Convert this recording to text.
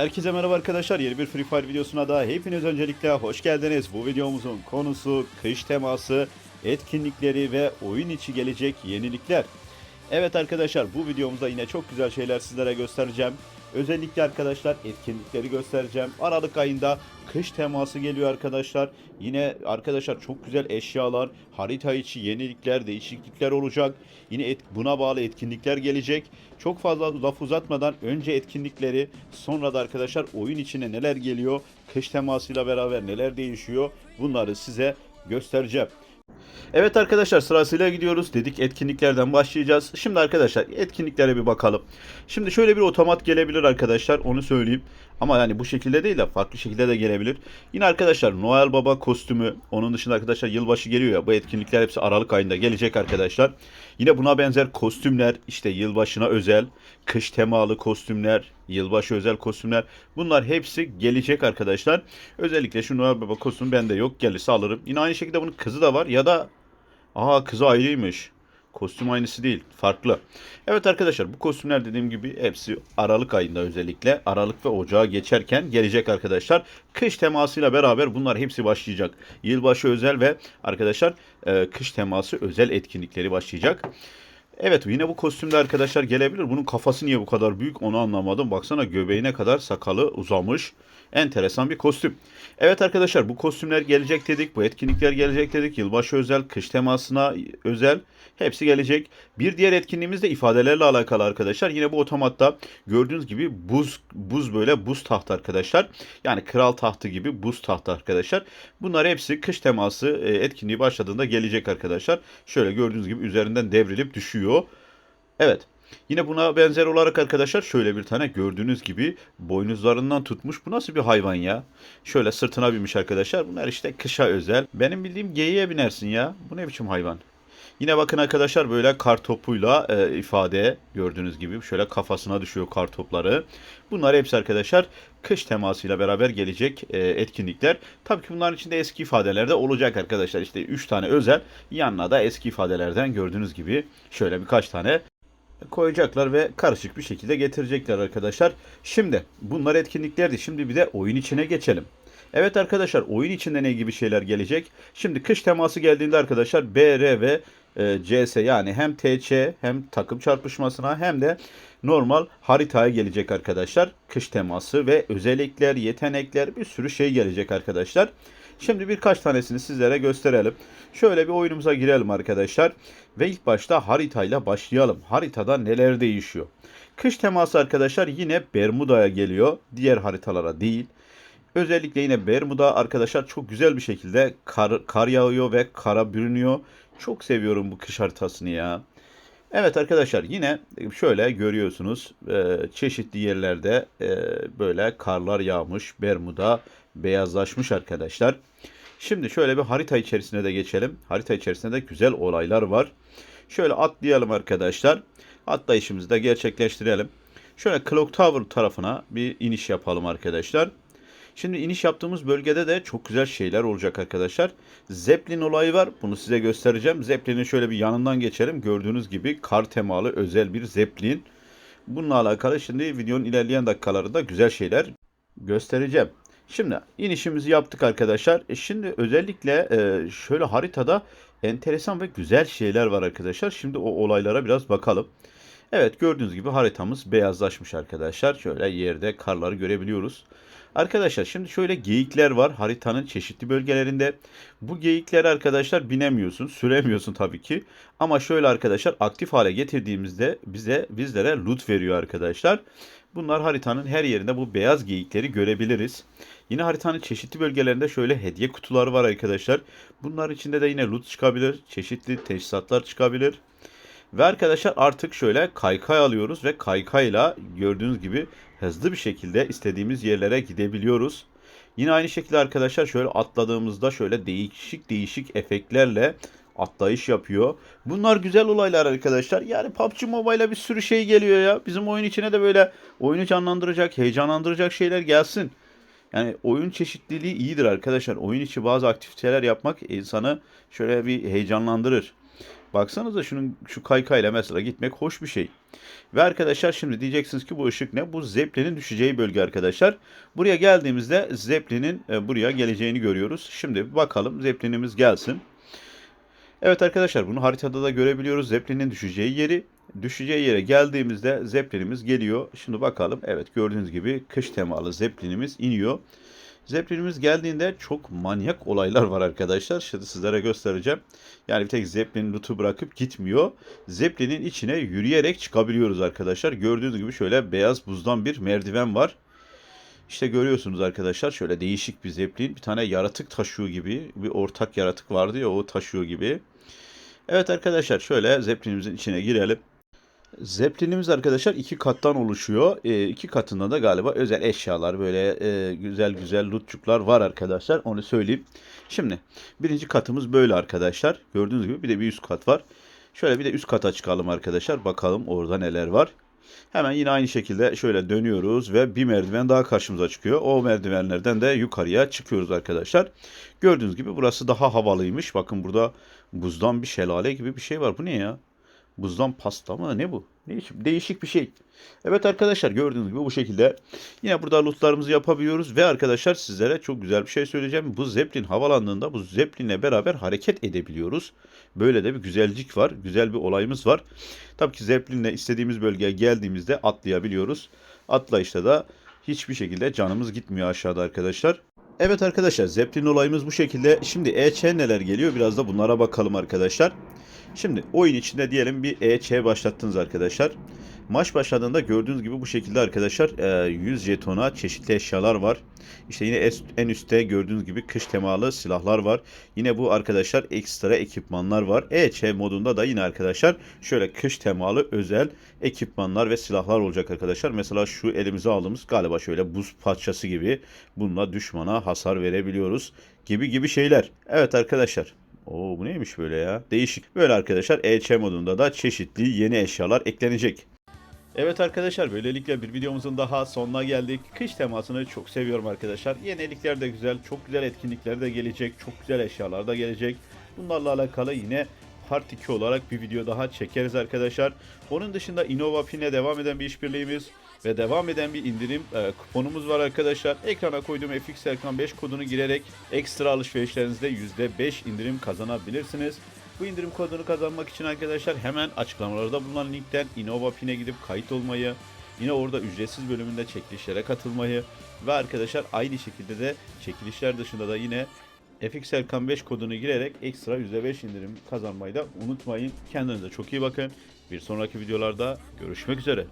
Herkese merhaba arkadaşlar. Yeni bir Free Fire videosuna da hepiniz öncelikle hoş geldiniz. Bu videomuzun konusu kış teması, etkinlikleri ve oyun içi gelecek yenilikler. Evet arkadaşlar bu videomuzda yine çok güzel şeyler sizlere göstereceğim. Özellikle arkadaşlar etkinlikleri göstereceğim. Aralık ayında kış teması geliyor arkadaşlar. Yine arkadaşlar çok güzel eşyalar, harita içi yenilikler, değişiklikler olacak. Yine et- buna bağlı etkinlikler gelecek. Çok fazla laf uzatmadan önce etkinlikleri sonra da arkadaşlar oyun içine neler geliyor, kış temasıyla beraber neler değişiyor bunları size göstereceğim. Evet arkadaşlar sırasıyla gidiyoruz. Dedik etkinliklerden başlayacağız. Şimdi arkadaşlar etkinliklere bir bakalım. Şimdi şöyle bir otomat gelebilir arkadaşlar onu söyleyeyim. Ama yani bu şekilde değil de farklı şekilde de gelebilir. Yine arkadaşlar Noel Baba kostümü. Onun dışında arkadaşlar yılbaşı geliyor ya. Bu etkinlikler hepsi Aralık ayında gelecek arkadaşlar. Yine buna benzer kostümler işte yılbaşına özel, kış temalı kostümler, yılbaşı özel kostümler. Bunlar hepsi gelecek arkadaşlar. Özellikle şu Noel Baba kostümü bende yok. Gelirse alırım. Yine aynı şekilde bunun kızı da var ya da Aa kızı ayrıymış. Kostüm aynısı değil. Farklı. Evet arkadaşlar bu kostümler dediğim gibi hepsi Aralık ayında özellikle Aralık ve Ocağa geçerken gelecek arkadaşlar. Kış temasıyla beraber bunlar hepsi başlayacak. Yılbaşı özel ve arkadaşlar e, kış teması özel etkinlikleri başlayacak. Evet yine bu kostümde arkadaşlar gelebilir. Bunun kafası niye bu kadar büyük onu anlamadım. Baksana göbeğine kadar sakalı uzamış. Enteresan bir kostüm. Evet arkadaşlar bu kostümler gelecek dedik. Bu etkinlikler gelecek dedik. Yılbaşı özel, kış temasına özel hepsi gelecek. Bir diğer etkinliğimiz de ifadelerle alakalı arkadaşlar. Yine bu otomatta gördüğünüz gibi buz buz böyle buz taht arkadaşlar. Yani kral tahtı gibi buz tahtı arkadaşlar. Bunlar hepsi kış teması e, etkinliği başladığında gelecek arkadaşlar. Şöyle gördüğünüz gibi üzerinden devrilip düşüyor. Evet. Yine buna benzer olarak arkadaşlar şöyle bir tane gördüğünüz gibi boynuzlarından tutmuş. Bu nasıl bir hayvan ya? Şöyle sırtına binmiş arkadaşlar. Bunlar işte kışa özel. Benim bildiğim geyiğe binersin ya. Bu ne biçim hayvan? Yine bakın arkadaşlar böyle kar topuyla e, ifade gördüğünüz gibi şöyle kafasına düşüyor kar topları. Bunlar hepsi arkadaşlar kış temasıyla beraber gelecek e, etkinlikler. Tabii ki bunların içinde eski ifadeler de olacak arkadaşlar. İşte 3 tane özel yanına da eski ifadelerden gördüğünüz gibi şöyle birkaç tane koyacaklar ve karışık bir şekilde getirecekler arkadaşlar. Şimdi bunlar etkinliklerdi. Şimdi bir de oyun içine geçelim. Evet arkadaşlar oyun içinde ne gibi şeyler gelecek? Şimdi kış teması geldiğinde arkadaşlar BR ve e, CS yani hem TC hem takım çarpışmasına hem de normal haritaya gelecek arkadaşlar. Kış teması ve özellikler, yetenekler bir sürü şey gelecek arkadaşlar. Şimdi birkaç tanesini sizlere gösterelim. Şöyle bir oyunumuza girelim arkadaşlar. Ve ilk başta haritayla başlayalım. Haritada neler değişiyor? Kış teması arkadaşlar yine Bermuda'ya geliyor. Diğer haritalara değil. Özellikle yine Bermuda arkadaşlar çok güzel bir şekilde kar, kar yağıyor ve kara bürünüyor. Çok seviyorum bu kış haritasını ya. Evet arkadaşlar yine şöyle görüyorsunuz e, çeşitli yerlerde e, böyle karlar yağmış. Bermuda beyazlaşmış arkadaşlar. Şimdi şöyle bir harita içerisine de geçelim. Harita içerisinde de güzel olaylar var. Şöyle atlayalım arkadaşlar. Atlayışımızı da gerçekleştirelim. Şöyle Clock Tower tarafına bir iniş yapalım arkadaşlar. Şimdi iniş yaptığımız bölgede de çok güzel şeyler olacak arkadaşlar. Zeppelin olayı var. Bunu size göstereceğim. Zeppelin'in şöyle bir yanından geçelim. Gördüğünüz gibi kar temalı özel bir Zeppelin. Bununla alakalı şimdi videonun ilerleyen dakikalarında güzel şeyler göstereceğim. Şimdi inişimizi yaptık arkadaşlar. E şimdi özellikle e, şöyle haritada enteresan ve güzel şeyler var arkadaşlar. Şimdi o olaylara biraz bakalım. Evet gördüğünüz gibi haritamız beyazlaşmış arkadaşlar. Şöyle yerde karları görebiliyoruz. Arkadaşlar şimdi şöyle geyikler var haritanın çeşitli bölgelerinde. Bu geyikleri arkadaşlar binemiyorsun, süremiyorsun tabii ki. Ama şöyle arkadaşlar aktif hale getirdiğimizde bize bizlere loot veriyor arkadaşlar. Bunlar haritanın her yerinde bu beyaz geyikleri görebiliriz. Yine haritanın çeşitli bölgelerinde şöyle hediye kutuları var arkadaşlar. Bunlar içinde de yine loot çıkabilir, çeşitli teçhizatlar çıkabilir. Ve arkadaşlar artık şöyle kaykay alıyoruz ve kaykayla gördüğünüz gibi hızlı bir şekilde istediğimiz yerlere gidebiliyoruz. Yine aynı şekilde arkadaşlar şöyle atladığımızda şöyle değişik değişik efektlerle atlayış yapıyor. Bunlar güzel olaylar arkadaşlar. Yani PUBG Mobile'a bir sürü şey geliyor ya. Bizim oyun içine de böyle oyunu canlandıracak, heyecanlandıracak şeyler gelsin. Yani oyun çeşitliliği iyidir arkadaşlar. Oyun içi bazı aktiviteler yapmak insanı şöyle bir heyecanlandırır. Baksanıza şunun şu kaykayla mesela gitmek hoş bir şey. Ve arkadaşlar şimdi diyeceksiniz ki bu ışık ne? Bu Zeppelin'in düşeceği bölge arkadaşlar. Buraya geldiğimizde Zeppelin'in e, buraya geleceğini görüyoruz. Şimdi bakalım Zeppelin'imiz gelsin. Evet arkadaşlar bunu haritada da görebiliyoruz. Zeppelin'in düşeceği yeri. Düşeceği yere geldiğimizde Zeppelin'imiz geliyor. Şimdi bakalım. Evet gördüğünüz gibi kış temalı Zeppelin'imiz iniyor. Zeppelin'imiz geldiğinde çok manyak olaylar var arkadaşlar. Şimdi sizlere göstereceğim. Yani bir tek Zeppelin loot'u bırakıp gitmiyor. Zeppelin'in içine yürüyerek çıkabiliyoruz arkadaşlar. Gördüğünüz gibi şöyle beyaz buzdan bir merdiven var. İşte görüyorsunuz arkadaşlar şöyle değişik bir Zeppelin. Bir tane yaratık taşıyor gibi. Bir ortak yaratık vardı ya o taşıyor gibi. Evet arkadaşlar şöyle Zeppelin'imizin içine girelim. Zeppelin'imiz arkadaşlar iki kattan oluşuyor. E, iki katında da galiba özel eşyalar böyle e, güzel güzel lootçuklar var arkadaşlar. Onu söyleyeyim. Şimdi birinci katımız böyle arkadaşlar. Gördüğünüz gibi bir de bir üst kat var. Şöyle bir de üst kata çıkalım arkadaşlar. Bakalım orada neler var. Hemen yine aynı şekilde şöyle dönüyoruz ve bir merdiven daha karşımıza çıkıyor. O merdivenlerden de yukarıya çıkıyoruz arkadaşlar. Gördüğünüz gibi burası daha havalıymış. Bakın burada buzdan bir şelale gibi bir şey var. Bu ne ya? Buzdan pasta mı? Ne bu? Değişik, değişik bir şey. Evet arkadaşlar gördüğünüz gibi bu şekilde yine burada lootlarımızı yapabiliyoruz ve arkadaşlar sizlere çok güzel bir şey söyleyeceğim. Bu Zeppelin havalandığında bu Zeppelin'le beraber hareket edebiliyoruz. Böyle de bir güzelcik var. Güzel bir olayımız var. Tabii ki Zeppelin'le istediğimiz bölgeye geldiğimizde atlayabiliyoruz. Atlayışta da hiçbir şekilde canımız gitmiyor aşağıda arkadaşlar. Evet arkadaşlar Zeppelin olayımız bu şekilde. Şimdi EÇ neler geliyor biraz da bunlara bakalım arkadaşlar. Şimdi oyun içinde diyelim bir EÇ başlattınız arkadaşlar. Maç başladığında gördüğünüz gibi bu şekilde arkadaşlar e, 100 jetona çeşitli eşyalar var. İşte yine en üstte gördüğünüz gibi kış temalı silahlar var. Yine bu arkadaşlar ekstra ekipmanlar var. EÇ modunda da yine arkadaşlar şöyle kış temalı özel ekipmanlar ve silahlar olacak arkadaşlar. Mesela şu elimize aldığımız galiba şöyle buz parçası gibi bununla düşmana hasar verebiliyoruz gibi gibi şeyler. Evet arkadaşlar Oo bu neymiş böyle ya? Değişik. Böyle arkadaşlar EÇ modunda da çeşitli yeni eşyalar eklenecek. Evet arkadaşlar böylelikle bir videomuzun daha sonuna geldik. Kış temasını çok seviyorum arkadaşlar. Yenilikler de güzel, çok güzel etkinlikler de gelecek, çok güzel eşyalar da gelecek. Bunlarla alakalı yine Part 2 olarak bir video daha çekeriz arkadaşlar. Onun dışında Innova devam eden bir işbirliğimiz ve devam eden bir indirim e, kuponumuz var arkadaşlar. Ekrana koyduğum FX Erkan 5 kodunu girerek ekstra alışverişlerinizde %5 indirim kazanabilirsiniz. Bu indirim kodunu kazanmak için arkadaşlar hemen açıklamalarda bulunan linkten Innova Pin'e gidip kayıt olmayı, yine orada ücretsiz bölümünde çekilişlere katılmayı ve arkadaşlar aynı şekilde de çekilişler dışında da yine FX Erkan 5 kodunu girerek ekstra %5 indirim kazanmayı da unutmayın. Kendinize çok iyi bakın. Bir sonraki videolarda görüşmek üzere.